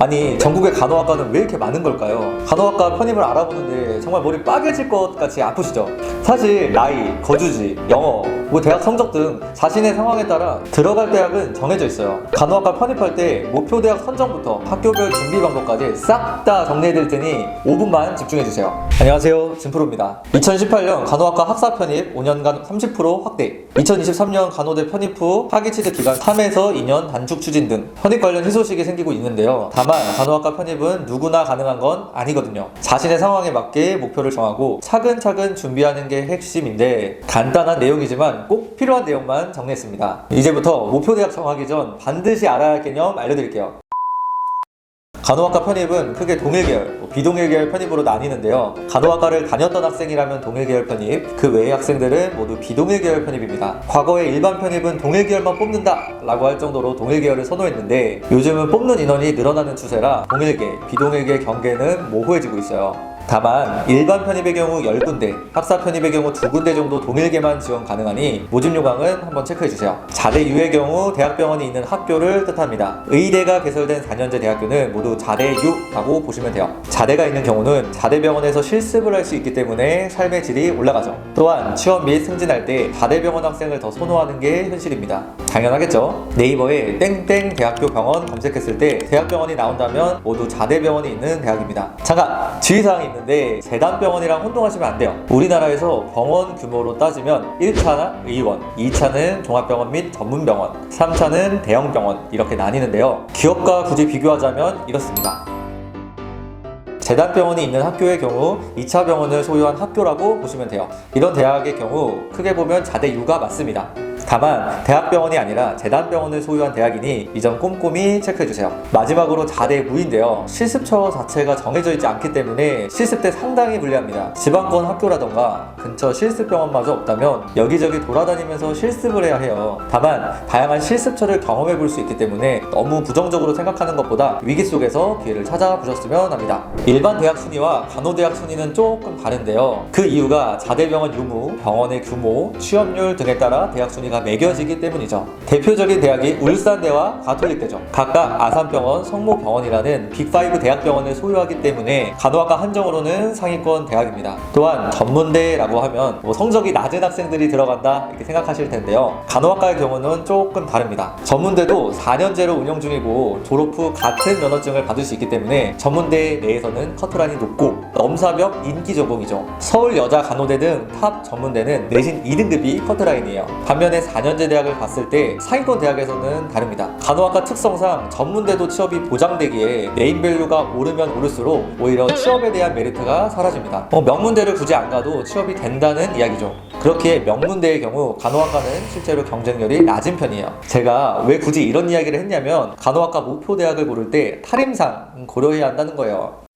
아니 전국의 간호학과는 왜 이렇게 많은 걸까요? 간호학과 편입을 알아보는데 정말 머리 빠개질 것 같이 아프시죠? 사실 나이, 거주지, 영어, 뭐 대학 성적 등 자신의 상황에 따라 들어갈 대학은 정해져 있어요. 간호학과 편입할 때 목표 대학 선정부터 학교별 준비 방법까지 싹 다 정리해드릴 테니 5분만 집중해주세요. 안녕하세요, 진프로입니다. 2018년 간호학과 학사 편입 5년간 30% 확대 2023년 간호대 편입 후 학위 취득 기간 3에서 2년 단축 추진 등 편입 관련 희소식이 생기고 있는데요. 다만 간호학과 편입은 누구나 가능한 건 아니거든요. 자신의 상황에 맞게 목표를 정하고 차근차근 준비하는 게 핵심인데 간단한 내용이지만 꼭 필요한 내용만 정리했습니다. 이제부터 목표 대학 정하기 전 반드시 알아야 할 개념 알려드릴게요. 간호학과 편입은 크게 동일계열, 뭐 비동일계열 편입으로 나뉘는데요. 간호학과를 다녔던 학생이라면 동일계열 편입, 그 외의 학생들은 모두 비동일계열 편입입니다. 과거에 일반 편입은 동일계열만 뽑는다 라고 할 정도로 동일계열을 선호했는데 요즘은 뽑는 인원이 늘어나는 추세라 동일계, 비동일계 경계는 모호해지고 있어요. 다만 일반 편입의 경우 10군데, 학사 편입의 경우 2군데 정도 동일계만 지원 가능하니 모집 요강은 한번 체크해 주세요. 자대 U의 경우 대학병원이 있는 학교를 뜻합니다. 의대가 개설된 4년제 대학교는 모두 자대 U라고 보시면 돼요. 자대가 있는 경우는 자대병원에서 실습을 할 수 있기 때문에 삶의 질이 올라가죠. 또한 취업 및 승진할 때 자대병원 학생을 더 선호하는 게 현실입니다. 당연하겠죠. 네이버에 땡땡 대학교 병원 검색했을 때 대학병원이 나온다면 모두 자대병원이 있는 대학입니다. 잠깐 주의사항이 있는 데 재단병원이랑 혼동하시면 안 돼요. 우리나라에서 병원 규모로 따지면 1차는 의원, 2차는 종합병원 및 전문병원, 3차는 대형병원 이렇게 나뉘는데요. 기업과 굳이 비교하자면 이렇습니다. 재단병원이 있는 학교의 경우 2차 병원을 소유한 학교라고 보시면 돼요. 이런 대학의 경우 크게 보면 자대 U가 맞습니다. 다만 대학병원이 아니라 재단병원을 소유한 대학이니 이 점 꼼꼼히 체크해주세요. 마지막으로 자대 무인데요. 실습처 자체가 정해져 있지 않기 때문에 실습 때 상당히 불리합니다. 지방권 학교라던가 근처 실습병원마저 없다면 여기저기 돌아다니면서 실습을 해야 해요. 다만 다양한 실습처를 경험해 볼 수 있기 때문에 너무 부정적으로 생각하는 것보다 위기 속에서 기회를 찾아보셨으면 합니다. 일반 대학 순위와 간호대학 순위는 조금 다른데요. 그 이유가 자대병원 유무, 병원의 규모, 취업률 등에 따라 대학 순위가 매겨지기 때문이죠. 대표적인 대학이 울산대와 가톨릭대죠. 각각 아산병원, 성모병원이라는 빅5 대학병원을 소유하기 때문에 간호학과 한정으로는 상위권 대학입니다. 또한 전문대라고 하면 뭐 성적이 낮은 학생들이 들어간다 이렇게 생각하실 텐데요. 간호학과의 경우는 조금 다릅니다. 전문대도 4년제로 운영 중이고 졸업 후 같은 면허증을 받을 수 있기 때문에 전문대 내에서는 커트라인이 높고 넘사벽 인기 전공이죠. 서울 여자 간호대 등 탑 전문대는 내신 2등급이 커트라인이에요. 반면에 4년제 대학을 봤을 때 상위권 대학에서는 다릅니다. 간호학과 특성상 전문대도 취업이 보장되기에 네임밸류가 오르면 오를수록 오히려 취업에 대한 메리트가 사라집니다. 어, 명문대를 굳이 안 가도 취업이 된다는 이야기죠. 그렇기에 명문대의 경우 간호학과는 실제로 경쟁률이 낮은 편이에요. 제가 왜 굳이 이런 이야기를 했냐면 간호학과 목표 대학을 고를 때 탈임상 고려해야 한다는 거예요.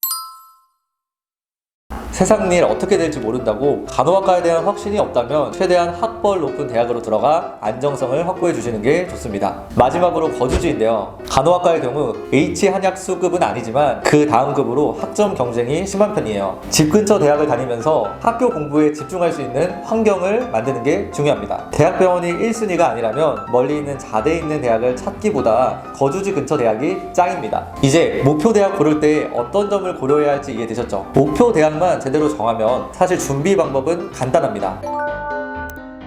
세상 일 어떻게 될지 모른다고 간호학과에 대한 확신이 없다면 최대한 학벌 높은 대학으로 들어가 안정성을 확보해 주시는 게 좋습니다. 마지막으로 거주지인데요. 간호학과의 경우 H 한약 수급은 아니지만 그 다음 급으로 학점 경쟁이 심한 편이에요. 집 근처 대학을 다니면서 학교 공부에 집중할 수 있는 환경을 만드는 게 중요합니다. 대학병원이 1순위가 아니라면 멀리 있는 자대에 있는 대학을 찾기보다 거주지 근처 대학이 짱입니다. 이제 목표 대학 고를 때 어떤 점을 고려해야 할지 이해되셨죠? 목표 대학만 제대로 정하면 사실 준비 방법은 간단합니다.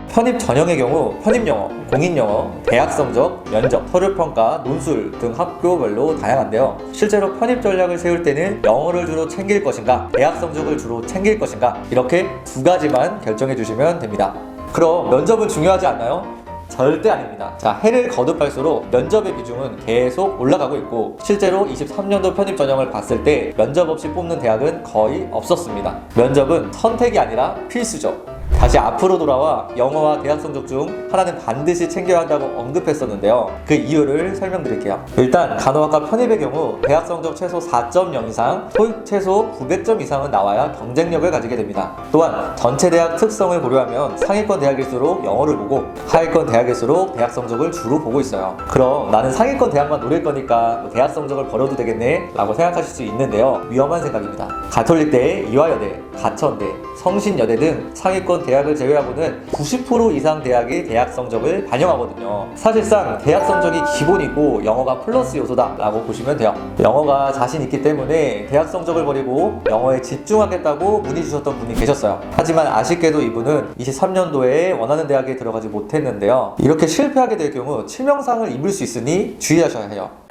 편입 전형의 경우 편입 영어, 공인 영어, 대학 성적, 면접, 서류 평가, 논술 등 학교별로 다양한데요. 실제로 편입 전략을 세울 때는 영어를 주로 챙길 것인가, 대학 성적을 주로 챙길 것인가 이렇게 두 가지만 결정해 주시면 됩니다. 그럼 면접은 중요하지 않나요? 절대 아닙니다. 자, 해를 거듭할수록 면접의 비중은 계속 올라가고 있고 실제로 23년도 편입 전형을 봤을 때 면접 없이 뽑는 대학은 거의 없었습니다. 면접은 선택이 아니라 필수죠. 다시 앞으로 돌아와 영어와 대학 성적 중 하나는 반드시 챙겨야 한다고 언급했었는데요. 그 이유를 설명드릴게요. 일단 간호학과 편입의 경우 대학 성적 최소 4.0 이상, 토익 최소 900점 이상은 나와야 경쟁력을 가지게 됩니다. 또한 전체 대학 특성을 고려하면 상위권 대학일수록 영어를 보고 하위권 대학일수록 대학 성적을 주로 보고 있어요. 그럼 나는 상위권 대학만 노릴 거니까 뭐 대학 성적을 버려도 되겠네 라고 생각하실 수 있는데요. 위험한 생각입니다. 가톨릭대, 이화여대, 가천대, 성신여대 등 상위권 말씀드렸던 대학을 제외하고는 90% 이상 대학이 대학 성적을 반영하거든요. 사실상 대학 성적이 기본이고 영어가 플러스 요소다라고 보시면 돼요. 영어가 자신 있기 때문에 대학 성적을 버리고 영어에 집중하겠다고 문의 주셨던 분이 계셨어요. 하지만 아쉽게도 이분은 23년도에 원하는 대학에 들어가지 못했는데요. 이렇게 실패하게 될 경우 치명상을 입을 수 있으니 주의하셔야 해요.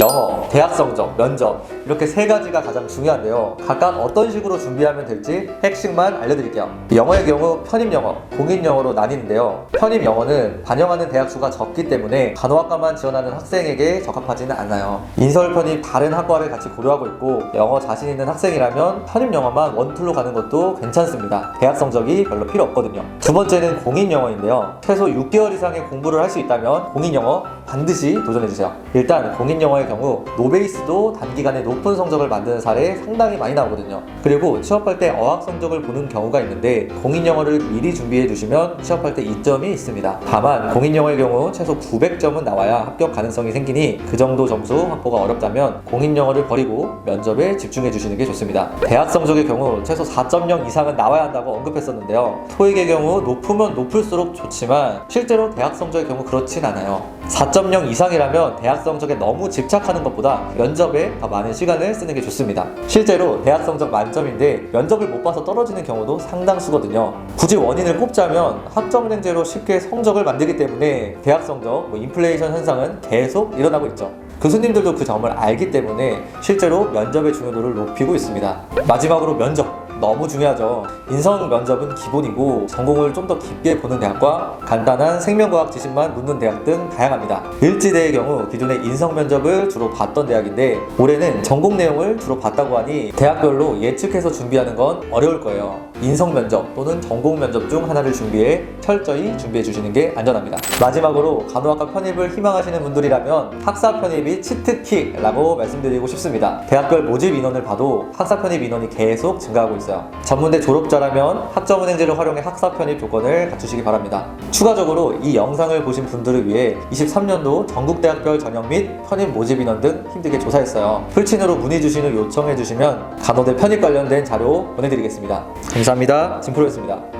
영어, 대학 성적, 면접 이렇게 세 가지가 가장 중요한데요. 각각 어떤 식으로 준비하면 될지 핵심만 알려드릴게요. 영어의 경우 편입 영어, 공인 영어로 나뉘는데요. 편입 영어는 반영하는 대학 수가 적기 때문에 간호학과만 지원하는 학생에게 적합하지는 않아요. 인설 편입 다른 학과를 같이 고려하고 있고 영어 자신 있는 학생이라면 편입 영어만 원툴로 가는 것도 괜찮습니다. 대학 성적이 별로 필요 없거든요. 두 번째는 공인 영어인데요. 최소 6개월 이상의 공부를 할 수 있다면 공인 영어 반드시 도전해주세요. 일단 공인 영어의 경우 노베이스도 단기간에 높은 성적을 만드는 사례 상당히 많이 나오거든요. 그리고 취업할 때 어학 성적을 보는 경우가 있는데 공인 영어를 미리 준비해 두시면 취업할 때 이점이 있습니다. 다만 공인 영어의 경우 최소 900점은 나와야 합격 가능성이 생기니 그 정도 점수 확보가 어렵다면 공인 영어를 버리고 면접에 집중해 주시는 게 좋습니다. 대학 성적의 경우 최소 4.0 이상은 나와야 한다고 언급했었는데요. 토익의 경우 높으면 높을수록 좋지만 실제로 대학 성적의 경우 그렇진 않아요. 4.0 이상이라면 대학 성적에 너무 집착하는 것보다 면접에 더 많은 시간을 쓰는 게 좋습니다. 실제로 대학 성적 만점인데 면접을 못 봐서 떨어지는 경우도 상당수거든요. 굳이 원인을 꼽자면 학점은행제로 쉽게 성적을 만들기 때문에 대학 성적, 뭐 인플레이션 현상은 계속 일어나고 있죠. 교수님들도 그 점을 알기 때문에 실제로 면접의 중요도를 높이고 있습니다. 마지막으로 면접. 너무 중요하죠. 인성 면접은 기본이고 전공을 좀 더 깊게 보는 대학과 간단한 생명과학 지식만 묻는 대학 등 다양합니다. 일지대의 경우 기존에 인성 면접을 주로 봤던 대학인데 올해는 전공 내용을 주로 봤다고 하니 대학별로 예측해서 준비하는 건 어려울 거예요. 인성 면접 또는 전공 면접 중 하나를 준비해 철저히 준비해 주시는 게 안전합니다. 마지막으로 간호학과 편입을 희망하시는 분들이라면 학사 편입이 치트키라고 말씀드리고 싶습니다. 대학별 모집 인원을 봐도 학사 편입 인원이 계속 증가하고 있어요. 전문대 졸업자라면 학점은행제를 활용해 학사 편입 조건을 갖추시기 바랍니다. 추가적으로 이 영상을 보신 분들을 위해 23년도 전국대학별 전형 및 편입 모집 인원 등 힘들게 조사했어요. 풀친으로 문의 주신 후 요청해 주시면 간호대 편입 관련된 자료 보내드리겠습니다. 감사합니다. 진프로였습니다.